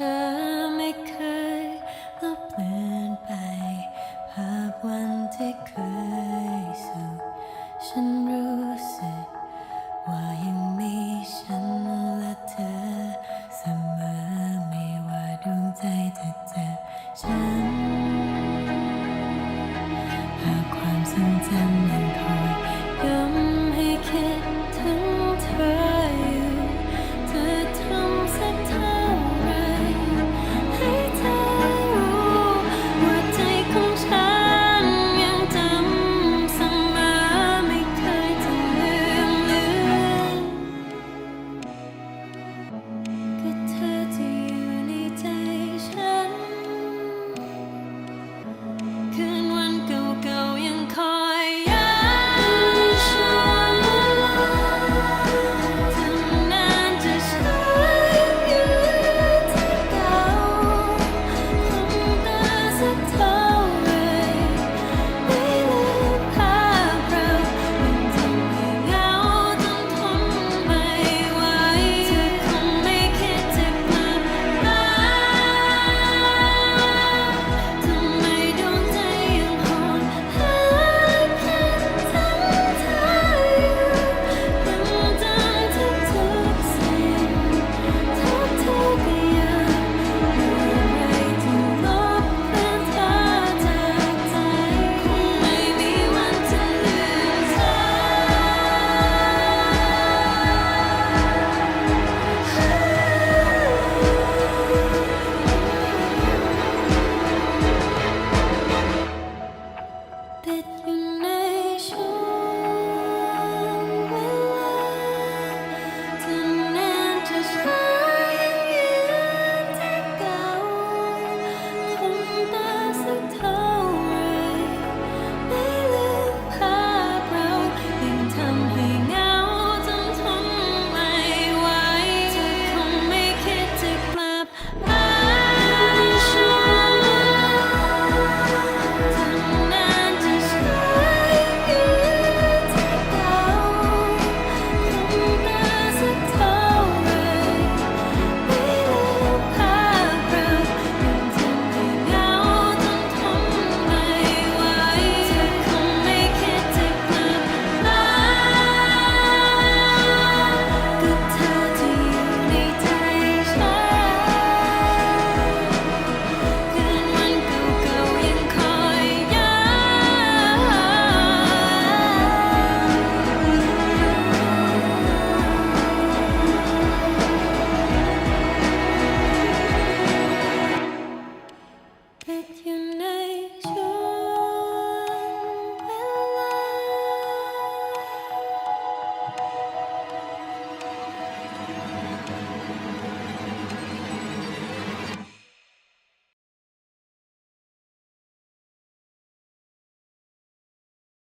ธอไม่เคยลบเลือนไป ภาพวันที่เคยสุขฉันรู้สึก ว่ายังมีฉันและเธอเสมอไม่ว่าดวงใจจะเจ็ฉันหาพความทรงจำยังคอยย้ำ